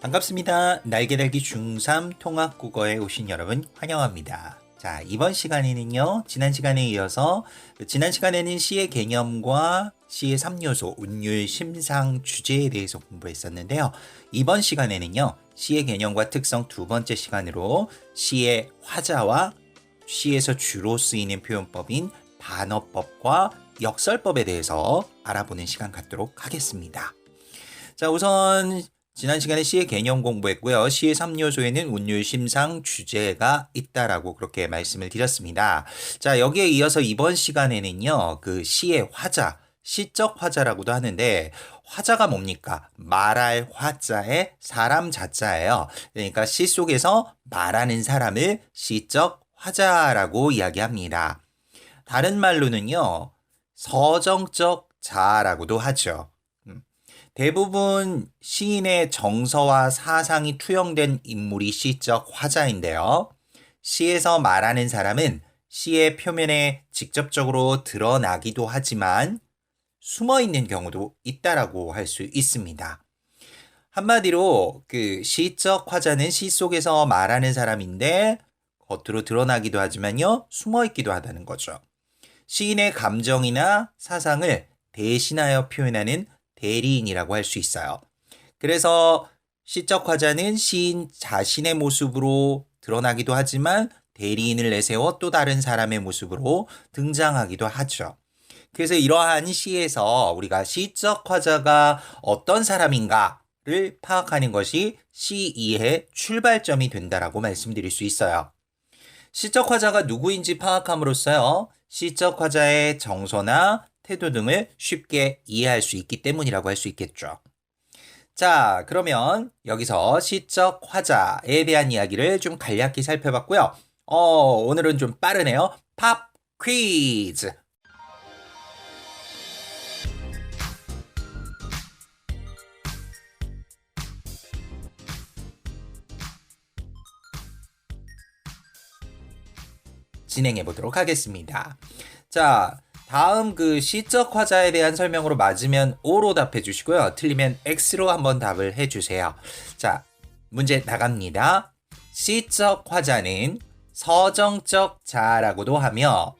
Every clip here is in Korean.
반갑습니다. 날개달기 중3 통합국어에 오신 여러분 환영합니다. 자, 이번 시간에는요, 지난 시간에 이어서, 지난 시간에는 시의 개념과 시의 3요소, 운율, 심상, 주제에 대해서 공부했었는데요. 이번 시간에는요, 시의 개념과 특성 두 번째 시간으로 시의 화자와 시에서 주로 쓰이는 표현법인 반어법과 역설법에 대해서 알아보는 시간 갖도록 하겠습니다. 자, 우선 지난 시간에 시의 개념 공부했고요. 시의 3요소에는 운율, 심상, 주제가 있다라고 그렇게 말씀을 드렸습니다. 자, 여기에 이어서 이번 시간에는요. 그 시의 화자, 시적 화자라고도 하는데 화자가 뭡니까? 말할 화자의 사람 자자예요. 그러니까 시 속에서 말하는 사람을 시적 화자라고 이야기합니다. 다른 말로는요. 서정적 자라고도 하죠. 대부분 시인의 정서와 사상이 투영된 인물이 시적 화자인데요. 시에서 말하는 사람은 시의 표면에 직접적으로 드러나기도 하지만 숨어 있는 경우도 있다라고 할 수 있습니다. 한마디로 그 시적 화자는 시 속에서 말하는 사람인데 겉으로 드러나기도 하지만요, 숨어 있기도 하다는 거죠. 시인의 감정이나 사상을 대신하여 표현하는 대리인이라고 할 수 있어요. 그래서 시적 화자는 시인 자신의 모습으로 드러나기도 하지만 대리인을 내세워 또 다른 사람의 모습으로 등장하기도 하죠. 그래서 이러한 시에서 우리가 시적 화자가 어떤 사람인가를 파악하는 것이 시 이해 출발점이 된다라고 말씀드릴 수 있어요. 시적 화자가 누구인지 파악함으로써요. 시적 화자의 정서나 태도 등을 쉽게 이해할 수 있기 때문이라고 할 수 있겠죠. 자, 그러면 여기서 시적 화자에 대한 이야기를 좀 간략히 살펴봤고요. 어, 오늘은 좀 빠르네요. 팝 퀴즈. 진행해 보도록 하겠습니다. 자, 다음 그 시적 화자에 대한 설명으로 맞으면 O로 답해 주시고요. 틀리면 X로 한번 답을 해 주세요. 자, 문제 나갑니다. 시적 화자는 서정적 자라고도 하며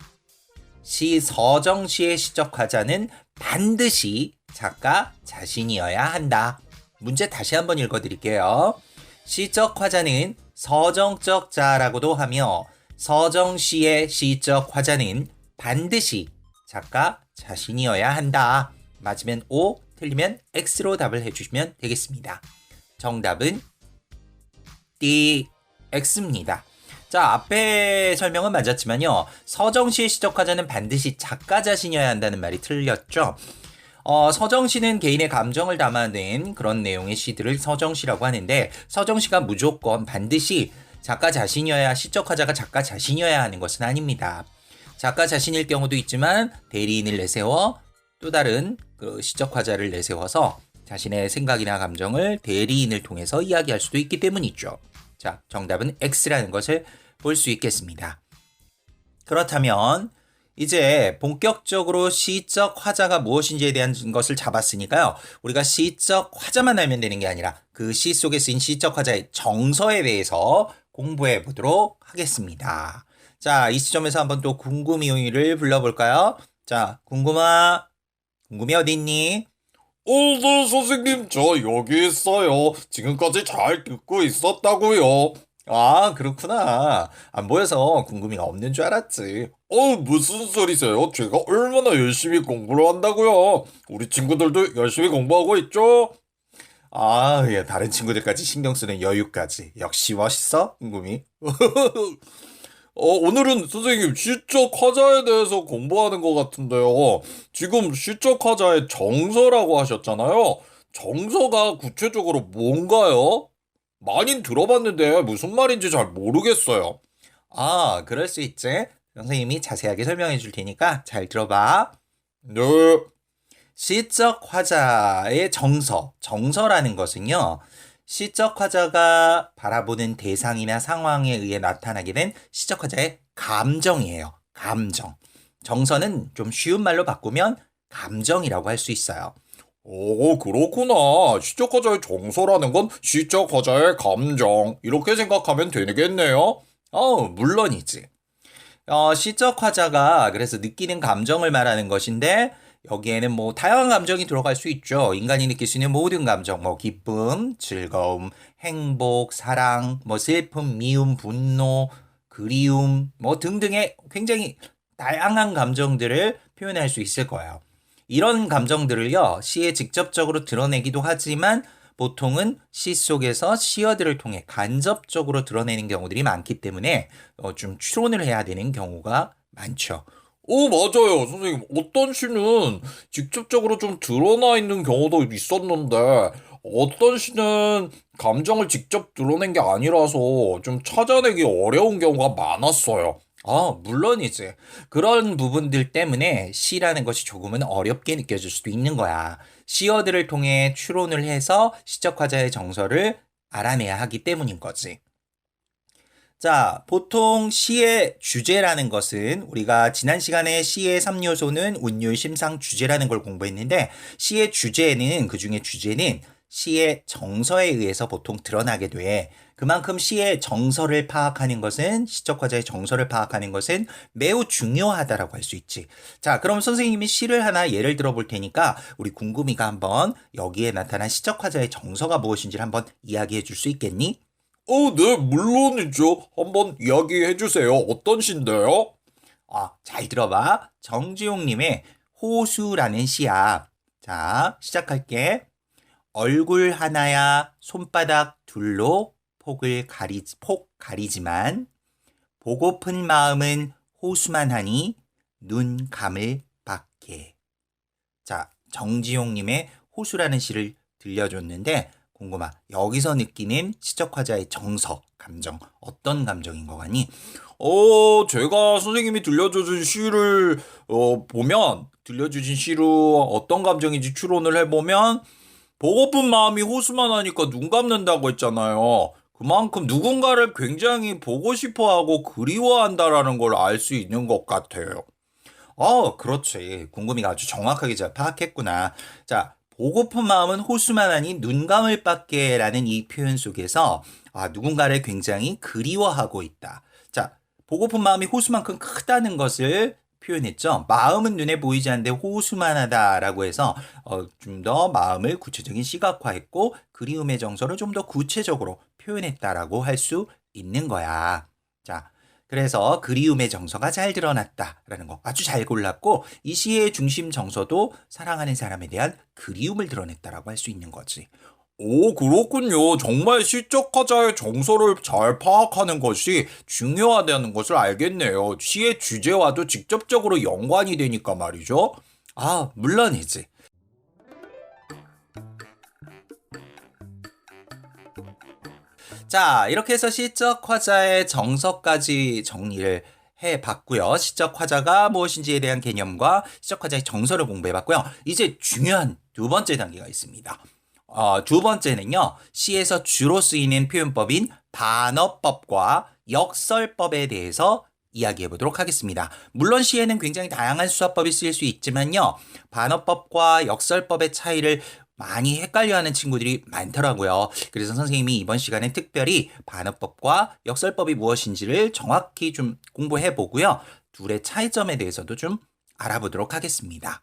시서정 시의 시적 화자는 반드시 작가 자신이어야 한다. 문제 다시 한번 읽어 드릴게요. 시적 화자는 서정적 자라고도 하며 서정 시의 시적 화자는 반드시 작가 자신이어야 한다. 맞으면 O, 틀리면 X로 답을 해주시면 되겠습니다. 정답은 D, X입니다. 자, 앞에 설명은 맞았지만요. 서정시의 시적화자는 반드시 작가 자신이어야 한다는 말이 틀렸죠. 어, 서정시는 개인의 감정을 담아낸 그런 내용의 시들을 서정시라고 하는데, 서정시가 무조건 반드시 작가 자신이어야 시적화자가 작가 자신이어야 하는 것은 아닙니다. 작가 자신일 경우도 있지만 대리인을 내세워 또 다른 그 시적 화자를 내세워서 자신의 생각이나 감정을 대리인을 통해서 이야기할 수도 있기 때문이죠. 자, 정답은 X라는 것을 볼 수 있겠습니다. 그렇다면 이제 본격적으로 시적 화자가 무엇인지에 대한 것을 잡았으니까요. 우리가 시적 화자만 알면 되는 게 아니라 그 시 속에 쓰인 시적 화자의 정서에 대해서 공부해 보도록 하겠습니다. 자, 이 시점에서 한번 또 궁금이를 불러볼까요? 자, 궁금아. 궁금이 어디 있니? 어, 네, 선생님, 저 여기 있어요. 지금까지 잘 듣고 있었다고요. 아, 그렇구나. 안 보여서 궁금이가 없는 줄 알았지. 어, 무슨 소리세요? 제가 얼마나 열심히 공부를 한다고요. 우리 친구들도 열심히 공부하고 있죠? 아, 예, 다른 친구들까지 신경 쓰는 여유까지. 역시 멋있어, 궁금이. 어, 오늘은 선생님 시적 화자에 대해서 공부하는 것 같은데요. 지금 시적 화자의 정서라고 하셨잖아요. 정서가 구체적으로 뭔가요? 많이 들어봤는데 무슨 말인지 잘 모르겠어요. 아, 그럴 수 있지. 선생님이 자세하게 설명해 줄 테니까 잘 들어봐. 네. 시적 화자의 정서, 정서라는 것은요, 시적 화자가 바라보는 대상이나 상황에 의해 나타나게 된 시적 화자의 감정이에요. 감정. 정서는 좀 쉬운 말로 바꾸면 감정이라고 할 수 있어요. 오, 그렇구나. 시적 화자의 정서라는 건 시적 화자의 감정. 이렇게 생각하면 되겠네요. 어, 물론이지. 어, 시적 화자가 그래서 느끼는 감정을 말하는 것인데 여기에는 뭐 다양한 감정이 들어갈 수 있죠. 인간이 느낄 수 있는 모든 감정, 뭐 기쁨, 즐거움, 행복, 사랑, 뭐 슬픔, 미움, 분노, 그리움, 뭐 등등의 굉장히 다양한 감정들을 표현할 수 있을 거예요. 이런 감정들을요, 시에 직접적으로 드러내기도 하지만 보통은 시 속에서 시어들을 통해 간접적으로 드러내는 경우들이 많기 때문에 어, 좀 추론을 해야 되는 경우가 많죠. 오, 맞아요. 선생님, 어떤 시는 직접적으로 좀 드러나 있는 경우도 있었는데, 어떤 시는 감정을 직접 드러낸 게 아니라서 좀 찾아내기 어려운 경우가 많았어요. 어, 물론이지. 그런 부분들 때문에 시라는 것이 조금은 어렵게 느껴질 수도 있는 거야. 시어들을 통해 추론을 해서 시적 화자의 정서를 알아내야 하기 때문인 거지. 자, 보통 시의 주제라는 것은 우리가 지난 시간에 시의 3요소는 운율, 심상, 주제라는 걸 공부했는데 시의 주제는 그 중에 주제는 시의 정서에 의해서 보통 드러나게 돼. 그만큼 시의 정서를 파악하는 것은 시적 화자의 정서를 파악하는 것은 매우 중요하다라고 할 수 있지. 자, 그럼 선생님이 시를 하나 예를 들어 볼 테니까 우리 궁금이가 한번 여기에 나타난 시적 화자의 정서가 무엇인지를 한번 이야기해 줄 수 있겠니? 어, 네, 물론이죠. 한번 이야기해 주세요. 어떤 시인데요? 아, 잘 들어봐. 정지용님의 호수라는 시야. 자, 시작할게. 얼굴 하나야 손바닥 둘로 폭을 가리, 폭 가리지만 보고픈 마음은 호수만 하니 눈 감을 밖에. 자, 정지용님의 호수라는 시를 들려줬는데 궁금하. 여기서 느끼는 시적 화자의 정서, 감정 어떤 감정인 것 같니? 어, 제가 선생님이 들려주신 시를 어, 보면 들려주신 시로 어떤 감정인지 추론을 해보면 보고픈 마음이 호수만 하니까 눈 감는다고 했잖아요. 그만큼 누군가를 굉장히 보고 싶어하고 그리워한다라는 걸 알 수 있는 것 같아요. 어, 그렇지. 궁금이가 아주 정확하게 잘 파악했구나. 자, 보고픈 마음은 호수만 하니 눈 감을 밖에라는 이 표현 속에서 아, 누군가를 굉장히 그리워하고 있다. 자, 보고픈 마음이 호수만큼 크다는 것을 표현했죠. 마음은 눈에 보이지 않는데 호수만 하다라고 해서 어, 좀 더 마음을 구체적인 시각화했고 그리움의 정서를 좀 더 구체적으로 표현했다라고 할 수 있는 거야. 자, 그래서 그리움의 정서가 잘 드러났다라는 거 아주 잘 골랐고 이 시의 중심 정서도 사랑하는 사람에 대한 그리움을 드러냈다라고 할 수 있는 거지. 오, 그렇군요. 정말 시적 화자의 정서를 잘 파악하는 것이 중요하다는 것을 알겠네요. 시의 주제와도 직접적으로 연관이 되니까 말이죠. 아, 물론이지. 자, 이렇게 해서 시적 화자의 정서까지 정리를 해 봤고요. 시적 화자가 무엇인지에 대한 개념과 시적 화자의 정서를 공부해 봤고요. 이제 중요한 두 번째 단계가 있습니다. 어, 두 번째는요, 시에서 주로 쓰이는 표현법인 반어법과 역설법에 대해서 이야기해 보도록 하겠습니다. 물론 시에는 굉장히 다양한 수화법이 쓰일 수 있지만요, 반어법과 역설법의 차이를 많이 헷갈려하는 친구들이 많더라고요. 그래서 선생님이 이번 시간에 특별히 반어법과 역설법이 무엇인지를 정확히 좀 공부해 보고요. 둘의 차이점에 대해서도 좀 알아보도록 하겠습니다.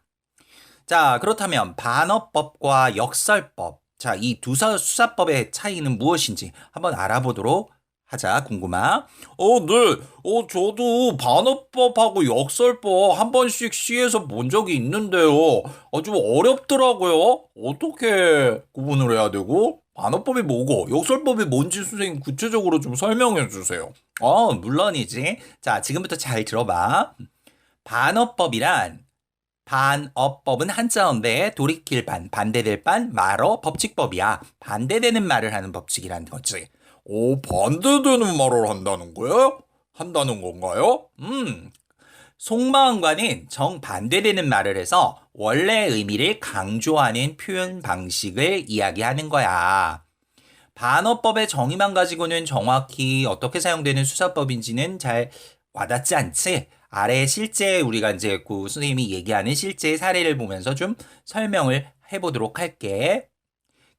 자, 그렇다면 반어법과 역설법. 자, 이 두 수사법의 차이는 무엇인지 한번 알아보도록 하자. 궁금하? 어, 네. 어, 저도 반어법하고 역설법 한 번씩 시에서 본 적이 있는데요. 아, 좀 어렵더라고요. 어떻게 구분을 해야 되고? 반어법이 뭐고, 역설법이 뭔지 선생님 구체적으로 좀 설명해 주세요. 어, 물론이지. 자, 지금부터 잘 들어봐. 반어법이란 반어법은 한자어인데 돌이킬 반, 반대될 반, 말어, 법칙법이야. 반대되는 말을 하는 법칙이라는 거지. 오, 반대되는 말을 한다는 거예요? 한다는 건가요? 음, 속마음과는 정반대되는 말을 해서 원래 의미를 강조하는 표현 방식을 이야기하는 거야. 반어법의 정의만 가지고는 정확히 어떻게 사용되는 수사법인지는 잘 와닿지 않지? 아래 실제 우리가 이제 그 선생님이 얘기하는 실제 사례를 보면서 좀 설명을 해보도록 할게.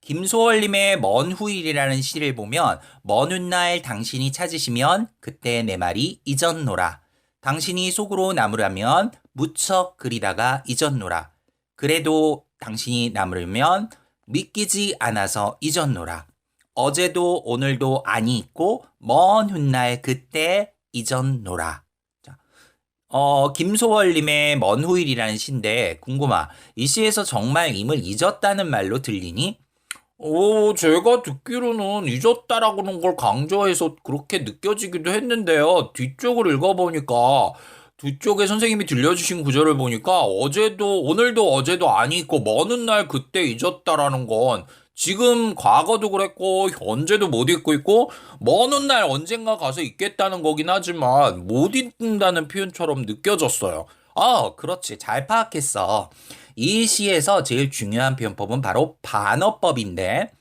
김소월님의 먼 후일이라는 시를 보면 먼 훗날 당신이 찾으시면 그때 내 말이 잊었노라. 당신이 속으로 남으라면 무척 그리다가 잊었노라. 그래도 당신이 남으려면 믿기지 않아서 잊었노라. 어제도 오늘도 아니 있고 먼 훗날 그때 잊었노라. 자, 어, 김소월님의 먼 후일이라는 시인데 궁금하. 이 시에서 정말 임을 잊었다는 말로 들리니? 오, 제가 듣기로는 잊었다라고는 걸 강조해서 그렇게 느껴지기도 했는데요. 뒤쪽을 읽어보니까 뒤쪽에 선생님이 들려주신 구절을 보니까 어제도 오늘도 어제도 아니 있고 먼 훗날 그때 잊었다라는 건 지금 과거도 그랬고 현재도 못 잊고 있고 먼 훗날 언젠가 가서 잊겠다는 거긴 하지만 못 잊는다는 표현처럼 느껴졌어요. 어, 그렇지. 잘 파악했어. 이 시에서 제일 중요한 표현법은 바로 반어법인데,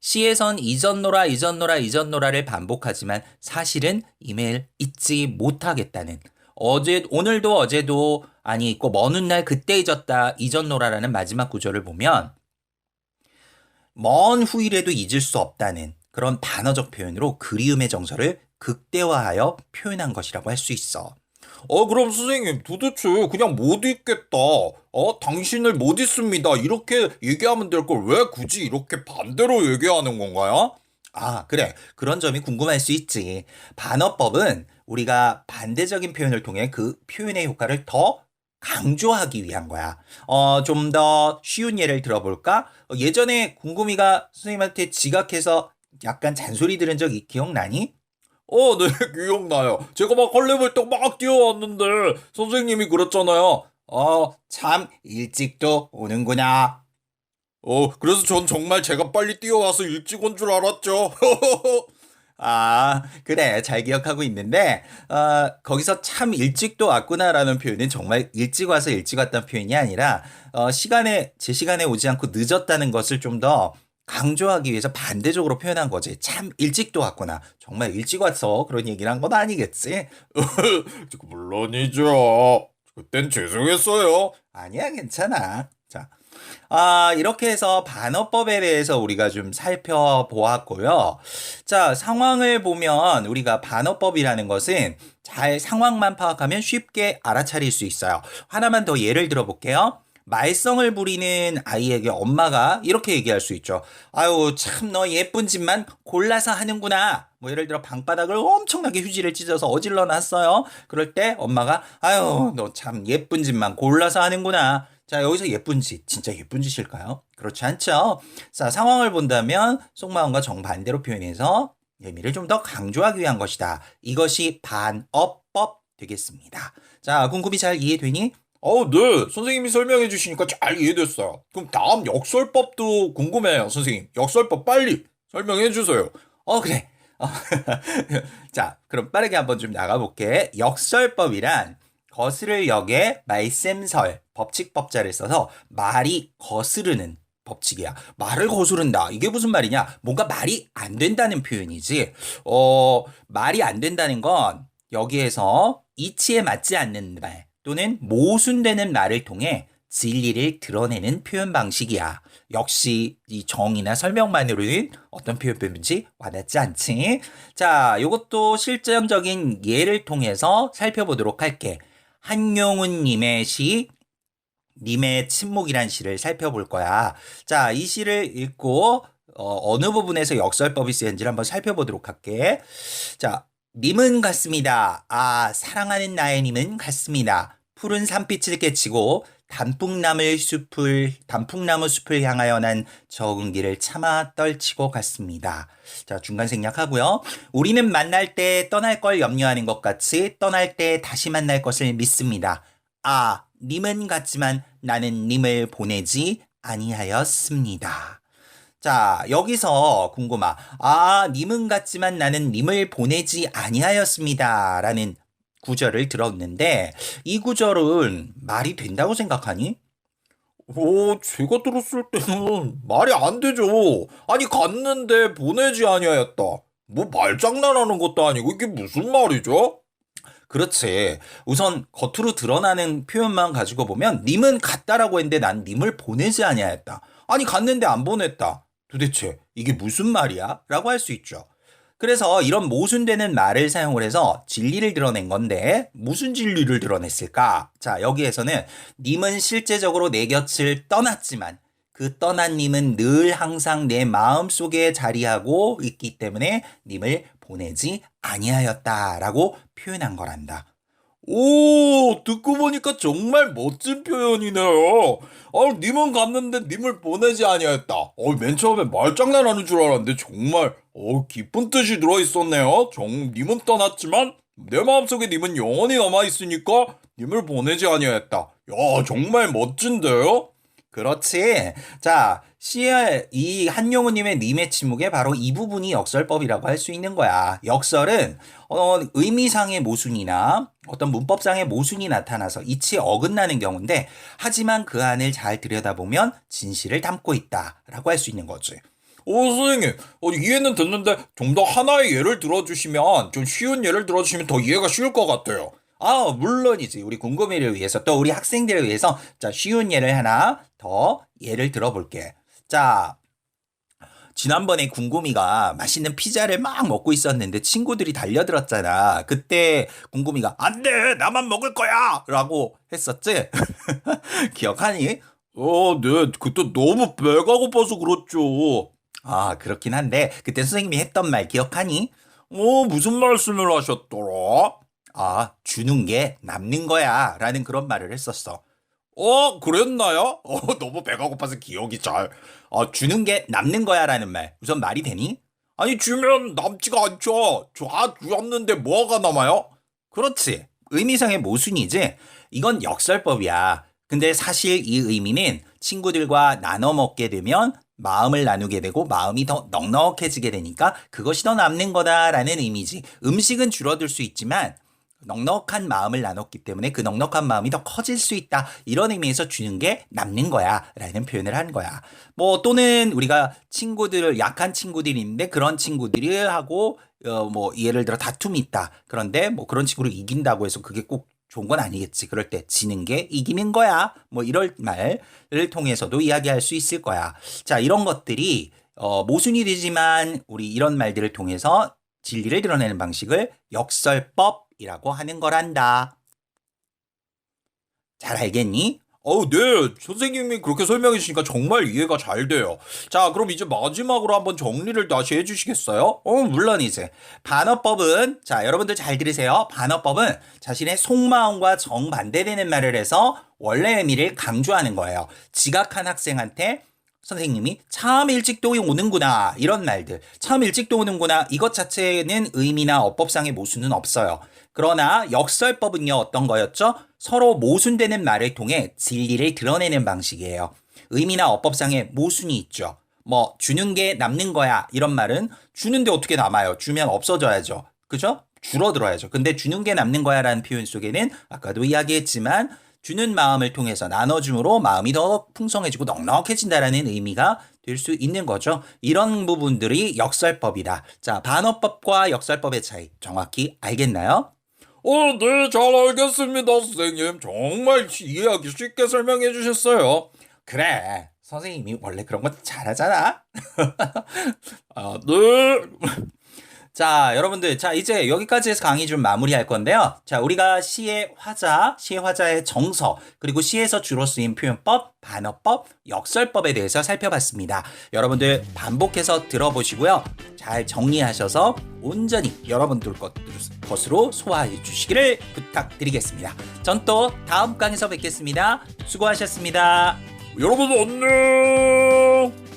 시에선 잊었노라, 잊었노라, 잊었노라를 반복하지만 사실은 이메일 잊지 못하겠다는, 어제, 오늘도 어제도 아니 있고, 먼 훗날 그때 잊었다, 잊었노라라는 마지막 구절을 보면, 먼 후일에도 잊을 수 없다는 그런 반어적 표현으로 그리움의 정서를 극대화하여 표현한 것이라고 할 수 있어. 어, 그럼 선생님, 도대체 그냥 못 잊겠다. 어, 당신을 못 잊습니다. 이렇게 얘기하면 될 걸 왜 굳이 이렇게 반대로 얘기하는 건가요? 아, 그래. 그런 점이 궁금할 수 있지. 반어법은 우리가 반대적인 표현을 통해 그 표현의 효과를 더 강조하기 위한 거야. 어, 좀 더 쉬운 예를 들어볼까? 어, 예전에 궁금이가 선생님한테 지각해서 약간 잔소리 들은 적 이- 기억나니? 어, 네, 기억나요. 제가 막 헐레벌떡 막 뛰어왔는데 선생님이 그랬잖아요. 어, 참 일찍도 오는구나. 어, 그래서 전 정말 제가 빨리 뛰어와서 일찍 온 줄 알았죠. 아, 그래. 잘 기억하고 있는데, 어, 거기서 참 일찍도 왔구나라는 표현은 정말 일찍 와서 일찍 왔다는 표현이 아니라, 어, 시간에, 제 시간에 오지 않고 늦었다는 것을 좀 더 강조하기 위해서 반대적으로 표현한 거지. 참 일찍도 왔구나. 정말 일찍 왔어. 그런 얘기를 한 건 아니겠지? 물론이죠. 그땐 죄송했어요. 아니야, 괜찮아. 자, 아, 이렇게 해서 반어법에 대해서 우리가 좀 살펴보았고요. 자, 상황을 보면 우리가 반어법이라는 것은 잘 상황만 파악하면 쉽게 알아차릴 수 있어요. 하나만 더 예를 들어 볼게요. 말썽을 부리는 아이에게 엄마가 이렇게 얘기할 수 있죠. 아유, 참 너 예쁜 짓만 골라서 하는구나. 뭐 예를 들어 방바닥을 엄청나게 휴지를 찢어서 어질러 놨어요. 그럴 때 엄마가 아유, 너 참 예쁜 짓만 골라서 하는구나. 자, 여기서 예쁜 짓, 진짜 예쁜 짓일까요? 그렇지 않죠? 자, 상황을 본다면 속마음과 정반대로 표현해서 의미를 좀 더 강조하기 위한 것이다. 이것이 반어법 되겠습니다. 자, 궁금이 잘 이해되니? 어, 네. 선생님이 설명해 주시니까 잘 이해됐어요. 그럼 다음 역설법도 궁금해요, 선생님. 역설법 빨리 설명해 주세요. 어, 그래. 어, 자, 그럼 빠르게 한번 좀 나가볼게. 역설법이란 거스를 역에 말셈설, 법칙법자를 써서 말이 거스르는 법칙이야. 말을 거스른다. 이게 무슨 말이냐? 뭔가 말이 안 된다는 표현이지. 어, 말이 안 된다는 건 여기에서 이치에 맞지 않는 말 또는 모순되는 말을 통해 진리를 드러내는 표현 방식이야. 역시 이 정의나 설명만으로는 어떤 표현법인지 와닿지 않지. 자, 이것도 실전적인 예를 통해서 살펴보도록 할게. 한용운 님의 시 님의 침묵이란 시를 살펴볼 거야. 자, 이 시를 읽고 어, 느 부분에서 역설법이 쓰였는지를 한번 살펴보도록 할게. 자, 님은 같습니다. 아, 사랑하는 나의 님은 같습니다. 푸른 산빛을 깨치고 단풍나무 숲을 단풍나무 숲을 향하여 난 길을 차마 떨치고 갔습니다. 자, 중간 생략하고요. 우리는 만날 때 떠날 걸 염려하는 것 같이 떠날 때 다시 만날 것을 믿습니다. 아, 님은 같지만 나는 님을 보내지 아니하였습니다. 자, 여기서 궁금하. 아, 님은 같지만 나는 님을 보내지 아니하였습니다. 라는 구절을 들었는데, 이 구절은 말이 된다고 생각하니? 오, 제가 들었을 때는 말이 안 되죠. 아니, 갔는데 보내지 아니하였다. 뭐 말장난하는 것도 아니고 이게 무슨 말이죠? 그렇지. 우선 겉으로 드러나는 표현만 가지고 보면 님은 갔다라고 했는데 난 님을 보내지 아니하였다. 아니 갔는데 안 보냈다. 도대체 이게 무슨 말이야? 라고 할 수 있죠. 그래서 이런 모순되는 말을 사용을 해서 진리를 드러낸 건데 무슨 진리를 드러냈을까? 자, 여기에서는 님은 실제적으로 내 곁을 떠났지만 그 떠난 님은 늘 항상 내 마음 속에 자리하고 있기 때문에 님을 보내지 아니하였다라고 표현한 거란다. 오, 듣고 보니까 정말 멋진 표현이네요. 아, 님은 갔는데 님을 보내지 아니했다. 어, 맨 처음에 말장난하는 줄 알았는데 정말 어, 깊은 뜻이 들어 있었네요. 정, 님은 떠났지만 내 마음속에 님은 영원히 남아 있으니까 님을 보내지 아니했다. 야, 정말 멋진데요? 그렇지. 자, 시의 이 한용우님의 님의 침묵에 바로 이 부분이 역설법이라고 할 수 있는 거야. 역설은 어, 의미상의 모순이나 어떤 문법상의 모순이 나타나서 이치에 어긋나는 경우인데 하지만 그 안을 잘 들여다보면 진실을 담고 있다라고 할 수 있는 거지. 오, 선생님, 어, 이해는 됐는데 좀 더 하나의 예를 들어주시면 좀 쉬운 예를 들어주시면 더 이해가 쉬울 것 같아요. 아, 물론이지. 우리 궁금이를 위해서 또 우리 학생들을 위해서 자, 쉬운 예를 하나 더 예를 들어볼게. 자, 지난번에 궁금이가 맛있는 피자를 막 먹고 있었는데 친구들이 달려들었잖아. 그때 궁금이가 안 돼! 나만 먹을 거야! 라고 했었지? 기억하니? 어, 네, 그때 너무 배가 고파서 그렇죠. 아, 그렇긴 한데 그때 선생님이 했던 말 기억하니? 어, 무슨 말씀을 하셨더라? 아, 주는 게 남는 거야. 라는 그런 말을 했었어. 어, 그랬나요? 어, 너무 배가 고파서 기억이 잘. 어, 주는 게 남는 거야. 라는 말. 우선 말이 되니? 아니, 주면 남지가 않죠. 아, 주었는데 뭐가 남아요? 그렇지. 의미상의 모순이지. 이건 역설법이야. 근데 사실 이 의미는 친구들과 나눠 먹게 되면 마음을 나누게 되고 마음이 더 넉넉해지게 되니까 그것이 더 남는 거다라는 의미지. 음식은 줄어들 수 있지만 넉넉한 마음을 나눴기 때문에 그 넉넉한 마음이 더 커질 수 있다. 이런 의미에서 주는 게 남는 거야. 라는 표현을 한 거야. 뭐 또는 우리가 친구들, 약한 친구들이 있는데 그런 친구들이 하고 어, 뭐 예를 들어 다툼이 있다. 그런데 뭐 그런 친구를 이긴다고 해서 그게 꼭 좋은 건 아니겠지. 그럴 때 지는 게 이기는 거야. 뭐 이럴 말을 통해서도 이야기할 수 있을 거야. 자, 이런 것들이 어, 모순이 되지만 우리 이런 말들을 통해서 진리를 드러내는 방식을 역설법 이라고 하는 거란다. 잘 알겠니? 어우, 네. 선생님이 그렇게 설명해 주시니까 정말 이해가 잘 돼요. 자, 그럼 이제 마지막으로 한번 정리를 다시 해 주시겠어요? 어, 물론이지. 반어법은, 자, 여러분들 잘 들으세요. 반어법은 자신의 속마음과 정반대되는 말을 해서 원래 의미를 강조하는 거예요. 지각한 학생한테 선생님이 참 일찍 또 오는구나. 이런 말들. 참 일찍 또 오는구나. 이것 자체는 의미나 어법상의 모순은 없어요. 그러나 역설법은요, 어떤 거였죠? 서로 모순되는 말을 통해 진리를 드러내는 방식이에요. 의미나 어법상의 모순이 있죠. 뭐, 주는 게 남는 거야. 이런 말은 주는데 어떻게 남아요? 주면 없어져야죠. 그죠? 줄어들어야죠. 근데 주는 게 남는 거야 라는 표현 속에는 아까도 이야기했지만 주는 마음을 통해서 나눠줌으로 마음이 더 풍성해지고 넉넉해진다라는 의미가 될 수 있는 거죠. 이런 부분들이 역설법이다. 자, 반어법과 역설법의 차이 정확히 알겠나요? 어, 네, 잘 알겠습니다, 선생님. 정말 이해하기 쉽게 설명해 주셨어요. 그래. 선생님이 원래 그런 거 잘하잖아. 아, 네. 자, 여러분들. 자, 이제 여기까지 해서 강의 좀 마무리할 건데요. 자, 우리가 시의 화자, 시의 화자의 정서, 그리고 시에서 주로 쓰인 표현법, 반어법, 역설법에 대해서 살펴봤습니다. 여러분들 반복해서 들어보시고요. 잘 정리하셔서 온전히 여러분들 것- 것으로 소화해 주시기를 부탁드리겠습니다. 전 또 다음 강에서 뵙겠습니다. 수고하셨습니다. 여러분, 안녕!